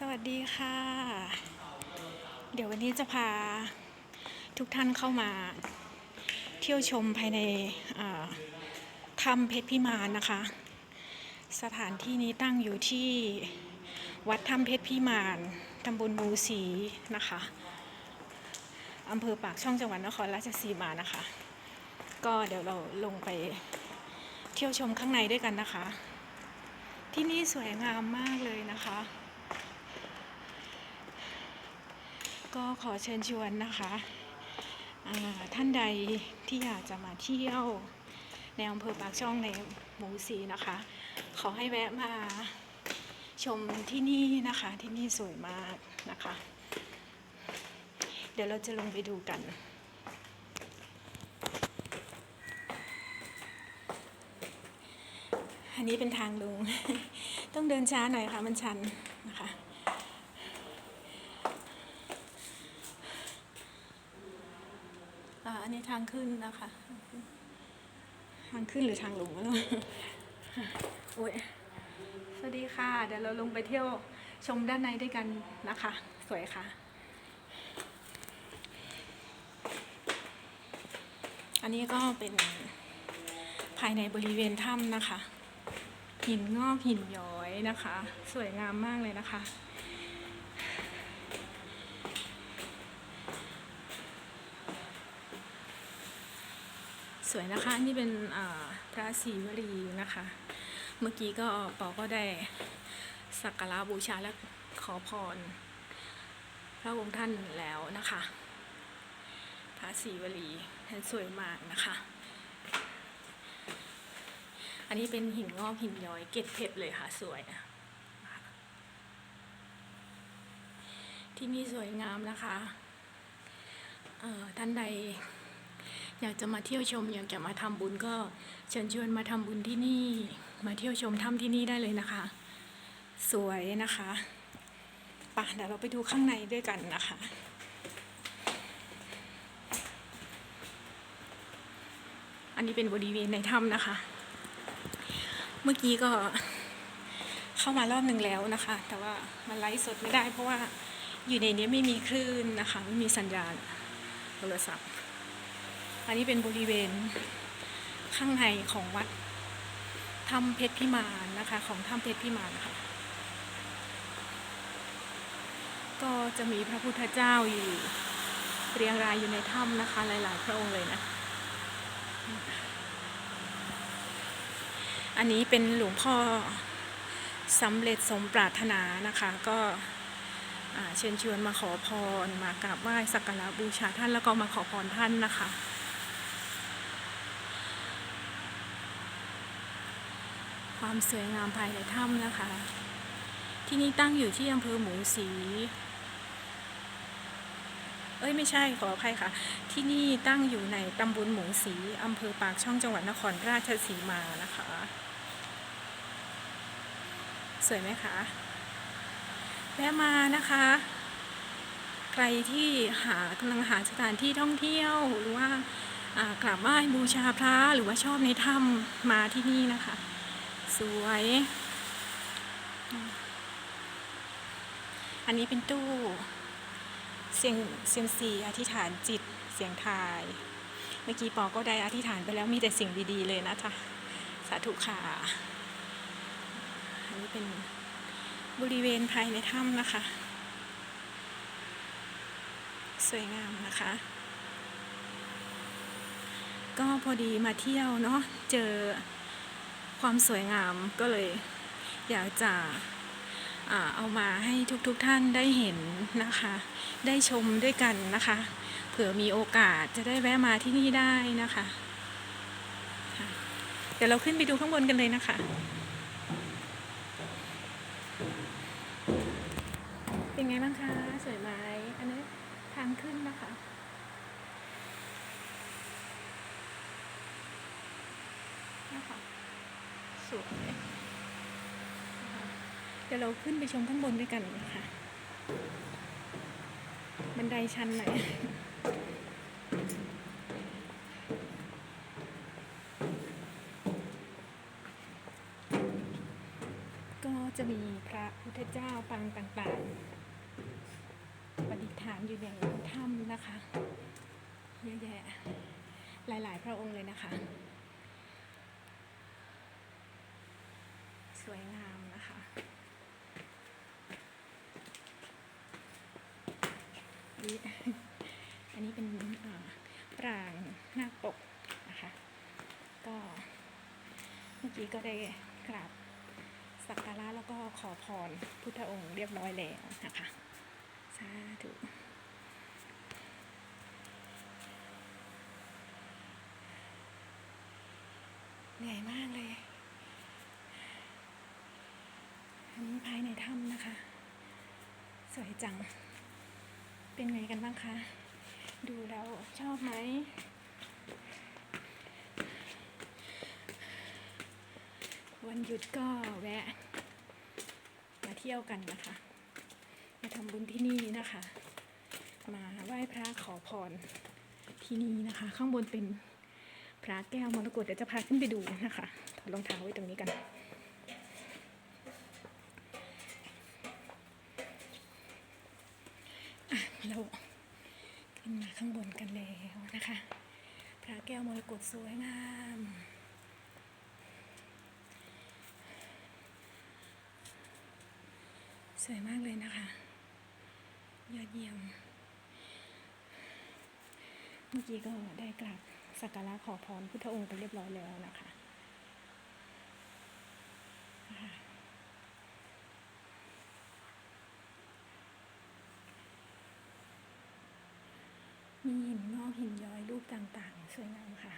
สวัสดีค่ะ เดี๋ยววันนี้จะพาทุกท่านเข้ามาเที่ยวชมภายในถ้ำเพชรพิมานนะคะ สถานที่นี้ตั้งอยู่ที่วัดถ้ำเพชรพิมานตำบลมูสีนะคะอำเภอปากช่องจังหวัดนครราชสีมานะคะ ก็เดี๋ยวเราลงไปเที่ยวชมข้างในด้วยกันนะคะ ที่นี่สวยงามมากเลยนะคะ ก็ขอเชิญชวนนะคะท่านใดที่อยากจะมาเที่ยวในอำเภอปากช่องในหมู่สีนะคะ ขอให้แวะมาชมที่นี่นะคะที่นี่สวยมากนะคะ เดี๋ยวเราจะลงไปดูกันอันนี้เป็นทางลง ต้องเดินช้าหน่อยค่ะ มันชันนะคะ อ่าอันนี้ทางขึ้นนะคะ ทางขึ้นหรือทางลงไม่รู้โอ้ยสวัสดีค่ะ เดี๋ยวเราลงไปเที่ยวชมด้านในด้วยกันนะคะ สวยค่ะ อันนี้ก็เป็นภายในบริเวณถ้ำนะคะ หินงอกหินย้อยนะคะ สวยงามมากเลยนะคะ วยนะคะ นี่เป็นพระศรีวลีนะคะ เมื่อกี้ก็ปอก็ได้สักการะบูชาและขอพร พระองค์ท่านแล้วนะคะ พระศรีวลีท่านสวยมากนะคะ อันนี้เป็นหินงอกหินย้อยเกล็ดเพชรเลยค่ะสวยนะที่นี่สวยงามนะคะท่านใด อยากจะมาเที่ยวชม อยากจะมาทำบุญก็เชิญชวนมาทำบุญที่นี่ มาเที่ยวชมถ้ำที่นี่ได้เลยนะคะ สวยนะคะป่ะเดี๋ยวเราไปดูข้างในด้วยกันนะคะอันนี้เป็นบริเวณในถ้ำนะคะ เมื่อกี้ก็เข้ามารอบหนึ่งแล้วนะคะ แต่ว่ามันไลฟ์สดไม่ได้ เพราะว่าอยู่ในนี้ไม่มีคลื่นนะคะ ไม่มีสัญญาณโทรศัพท์ อันนี้เป็นบริเวณข้างในของวัดถ้ำเพชรพิมานนะคะ ของถ้ำเพชรพิมานค่ะ ก็จะมีพระพุทธเจ้าอยู่เรียงรายอยู่ในถ้ำนะคะ หลาย ๆ พระองค์เลยนะ อันนี้เป็นหลวงพ่อสำเร็จสมปรารถนานะคะ ก็เชิญชวนมาขอพรมากราบไหว้สักการะบูชาท่านแล้วก็มาขอพรท่านนะคะ ความสวยงามภายในถ้ำนะคะ ที่นี่ตั้งอยู่ที่อำเภอหมูศรีเอ้ยไม่ใช่ขออภัยค่ะ ที่นี่ตั้งอยู่ในตำบลหมูศรีอำเภอปากช่องจังหวัดนครราชสีมานะคะ สวยไหมคะแวะมานะคะ ใครที่หากำลังหาสถานที่ท่องเที่ยวหรือว่าอ่ากราบไหว้บูชาพระหรือว่าชอบในถ้ำมาที่นี่นะคะ สวย อันนี้เป็นตู้ เสียงเซียมซีอธิษฐานจิตเสียงทาย เมื่อกี้ปอก็ได้อธิษฐานไปแล้วมีแต่สิ่งดีๆเลยนะจ๊ะสาธุค่ะอันนี้เป็นบริเวณภายในถ้ำนะคะ สวยงามนะคะ ก็พอดีมาเที่ยวเนาะเจอ ความสวยงามก็เลยอยากจะเอามาให้ทุกๆทท่านได้เห็นนะคะ ได้ชมด้วยกันนะคะ เผื่อมีโอกาสจะได้แวะมาที่นี่ได้นะคะค่เดี๋ยวเราขึ้นไปดูข้างบนกันเลยนะคะ เป็นไงบ้างคะ สวยไหมอันนี้ทางขึ้นนะคะ สวยเดี๋ยวเราขึ้นไปชมข้างบนด้วยกันนะคะบันไดชันหน่อยก็จะมีพระพุทธเจ้าปางต่างๆประดิฐานอยู่ในถ้ำนะคะ เยอะแยะ หลายๆ พระองค์เลยนะคะ สวยงามนะคะ นี่อันนี้เป็นปรางหน้าปกนะคะ ก็เมื่อกี้ก็ได้กราบสักการะแล้วก็ขอพรพุทธองค์เรียบร้อยแล้วนะคะสาธุเหนื่อยมากเลย อันนี้ภายในถ้ำนะคะ สวยจัง เป็นไงกันบ้างคะ ดูแล้วชอบไหม วันหยุดก็แวะ มาเที่ยวกันนะคะ มาทำบุญที่นี่นะคะ มาไหว้พระขอพรที่นี่นะคะ ข้างบนเป็นพระแก้วมรกตเดี๋ยวจะพาขึ้นไปดูนะคะถอดรองเท้าไว้ตรงนี้กัน อะ เราขึ้นมาข้างบนกันแล้วนะคะ พระแก้วมรกตสวยงามสวยมากเลยนะคะ ยอดเยี่ยม เมื่อกี้ก็ได้กราบสักการะขอพรพุทธองค์ไปเรียบร้อยแล้วนะคะ มีหินงอกหินย้อยรูปต่างๆ สวยงามค่ะ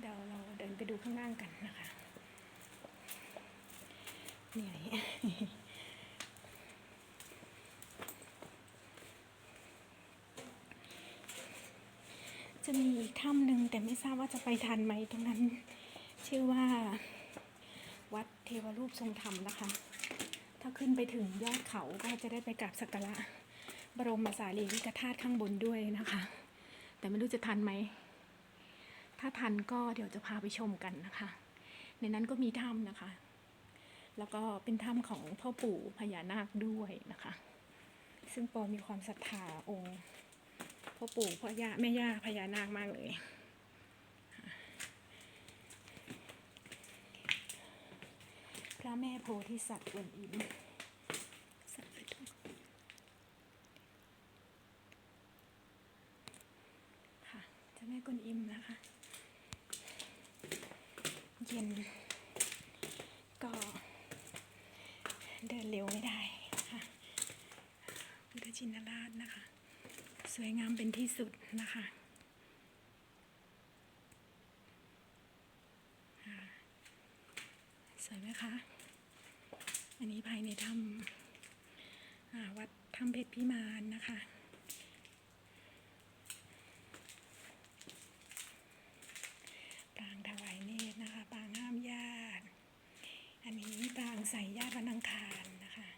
เดี๋ยวเราเดินไปดูข้างล่างกันนะคะเหนื่อยจะมีอีกถ้ำหนึ่งแต่ไม่ทราบว่าจะไปทันไหมตรงนั้น ชื่อว่า วัดเทวรูปทรงธรรมนะคะ ถ้าขึ้นไปถึงยอดเขาก็จะได้ไปกราบสักการะ บรมสารีริกธาตุข้างบนด้วยนะคะ แต่ไม่รู้จะทันไหม ถ้าทันก็เดี๋ยวจะพาไปชมกันนะคะ ในนั้นก็มีถ้ำนะคะ แล้วก็เป็นถ้ำของพ่อปู่พญานาคด้วยนะคะ ซึ่งปอมีความศรัทธาองค์พ่อปู่พ่อย่าแม่ย่าพญานาคมากเลยพระแม่โพธิสัตว์กวนอิมสาธุค่ะเจ้าแม่กวนอิมนะคะ เย็น ก็ เดินเร็วไม่ได้นะคะพุทธชินราชนะคะ ส วยงามเป็นที่สุดนะคะสวยไหมคะ อันนี้ภายในถ้ำวัดถ้ำเพชรพิมานนะคะ ปางถวายเนตรนะคะ ปางห้ามญาติ อันนี้ปางใส่ญาติวันอังคารนะคะ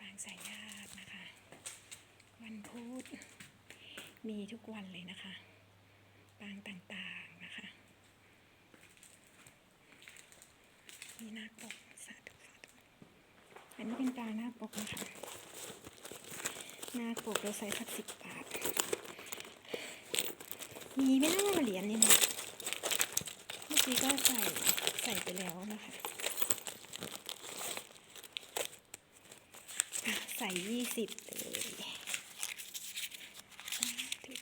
ปางใส่ญาตินะคะ วันพุธมีทุก วันเลยนะคะ ปางต่างๆนะคะมีหน้าปกสาธุสาธุอันนี้เป็นปลางนาปกนะคะ หน้าปกเราใส่สักสิบบาท มีไม่น่าเหรียญนี่นะเมื่อกี้ก็ใส่ใส่ไปแล้วนะคะใส่ยี่สิบเลยสาธุ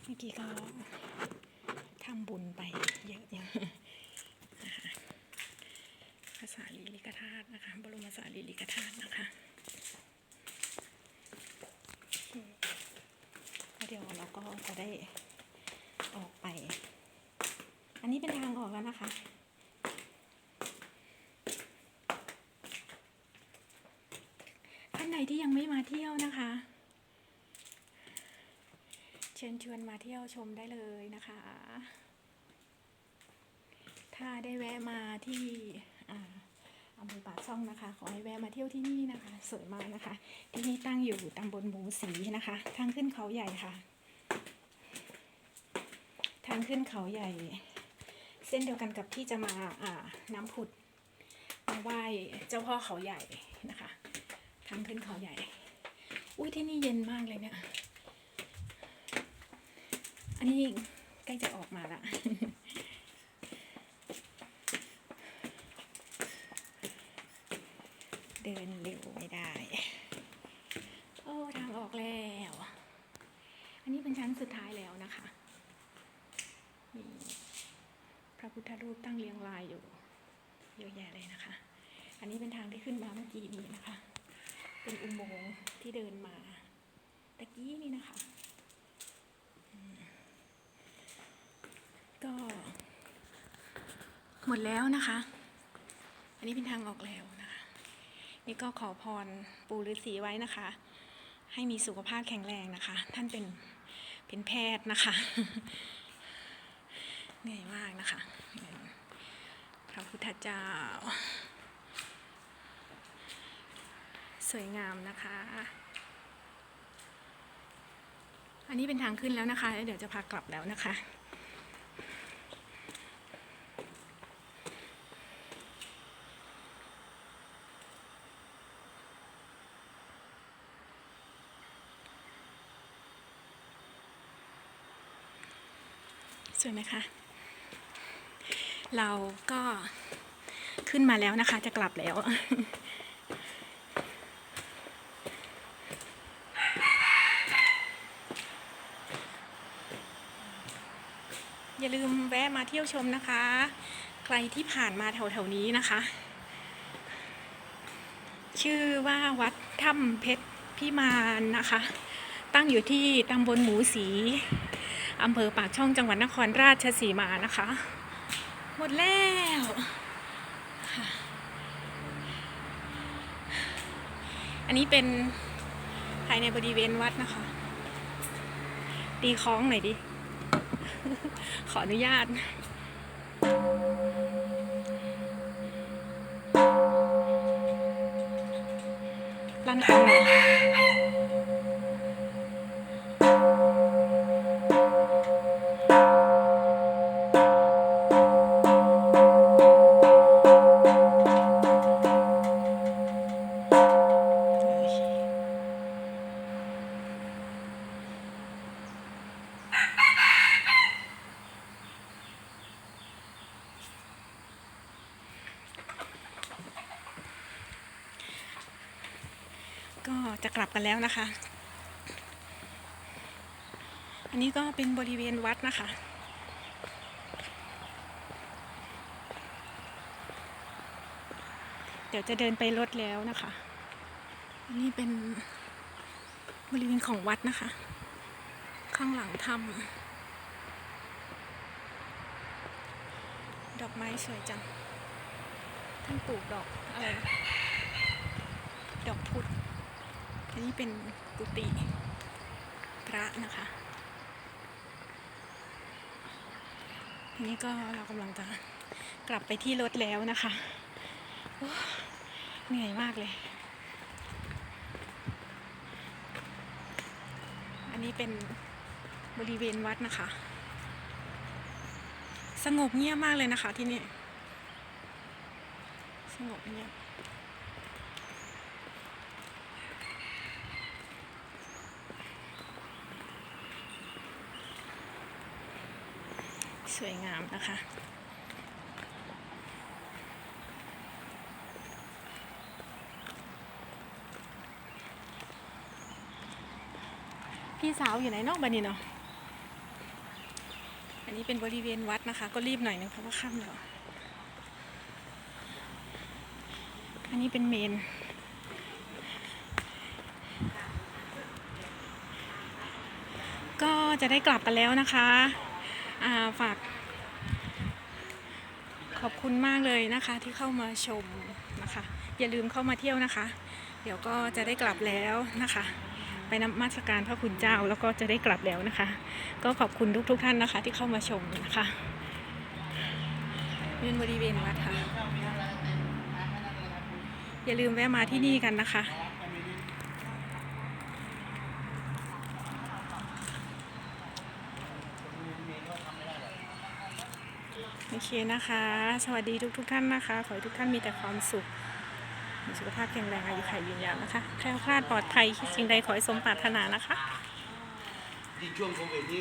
เมื่อกี้ก็ทำบุญไปเยอะอยู่นะคะภาษาลีลิกธาตุนะคะ บรมสารีริกธาตุนะคะอเคแล้วเดี๋ยวเราก็จะได้ออกไป อันนี้เป็นทางออกแล้วนะคะท่านไหนที่ยังไม่มาเที่ยวนะคะ ชิญชวนมาเที่ยวชมได้เลยนะคะ ถ้าได้แวะมาที่อ่าอำเภอปากช่องนะคะ ขอให้แวะมาเที่ยวที่นี่นะคะ สวยมากนะคะ ที่นี่ตั้งอยู่ตำบลหมูสีนะคะ ทางขึ้นเขาใหญ่ค่ะ ทางขึ้นเขาใหญ่ เส้นเดียวกันกับที่จะมาอ่าน้ำผุดมาไหว้เจ้าพ่อเขาใหญ่นะคะ ทางขึ้นเขาใหญ่ อุ้ยที่นี่เย็นมากเลยเนี่ย อันนี้ใกล้จะออกมาละเดินเร็วไม่ได้ โอ้ทางออกแล้ว อันนี้เป็นชั้นสุดท้ายแล้วนะคะมีพระพุทธรูปตั้งเรียงรายอยู่เยอะแยะเลยนะคะ อันนี้เป็นทางที่ขึ้นมาเมื่อกี้นี้นะคะ เป็นอุโมงค์ที่เดินมาตะกี้นี่นะคะอืม ก็ หมดแล้วนะคะ อันนี้เป็นทางออกแล้วนะคะ นี่ก็ขอพรปู่ฤาษีไว้นะคะ ให้มีสุขภาพแข็งแรงนะคะ ท่านเป็นเป็นแพทย์นะคะเหนื่อยมากนะคะพระพุทธเจ้า สวยงามนะคะ อันนี้เป็นทางขึ้นแล้วนะคะแล้วเดี๋ยวจะพากลับแล้วนะคะ สวยไหมคะ เราก็ขึ้นมาแล้วนะคะ จะกลับแล้ว อย่าลืมแวะมาเที่ยวชมนะคะ ใครที่ผ่านมาแถวๆนี้นะคะ ชื่อว่าวัดถ้ำเพชรพิมานนะคะ ตั้งอยู่ที่ตำบลหมูสี อำเภอปากช่องจังหวัดนครราชสีมานะคะ หมดแล้วค่ะอันนี้เป็นภายในบริเวณวัดนะคะ ตีคล้องหน่อยดิ ขออนุญาตลั่นคล้อง จะกลับกันแล้วนะคะ อันนี้ก็เป็นบริเวณวัดนะคะ เดี๋ยวจะเดินไปรถแล้วนะคะ อันนี้เป็นบริเวณของวัดนะคะ ข้างหลังถ้ำดอกไม้สวยจัง ท่านปลูกดอกอะไรดอกพุธ นนี้เป็นกุฏิพระนะคะทีนี้ก็เรากำลังจะกลับไปที่รถแล้วนะคะเหนื่อยมากเลย อันนี้เป็นบริเวณวัดนะคะ สงบเงียบมากเลยนะคะที่นี่ สงบเงียบ วยงามนะคะ พี่สาวอยู่ไหนนอกบ้านนี่เนาะอันนี้เป็นบริเวณวัดนะคะ ก็รีบหน่อยนึงเพราะว่าค่ำแล้วอันนี้เป็นเมนก็จะได้กลับกันแล้วนะคะ ฝาก ขอบคุณมากเลยนะคะที่เข้ามาชมนะคะ อย่าลืมเข้ามาเที่ยวนะคะ เดี๋ยวก็จะได้กลับแล้วนะคะ ไปนมัสการพระคุณเจ้าแล้วก็จะได้กลับแล้วนะคะ ก็ขอบคุณทุกๆทท่านนะคะ ที่เข้ามาชมนะคะเป็นบริเวณวัดค่ะ อย่าลืมแวะมาที่นี่กันนะคะ เคนะคะ สวัสดีทุกทุกท่านนะคะ ขอให้ทุกท่านมีแต่ความสุข มีสุขภาพแข็งแรงอายุขัยยืนยาวนะคะแคล้วคลาดปลอดภัยสิ่งใดขอให้สมปรารถนานะคะ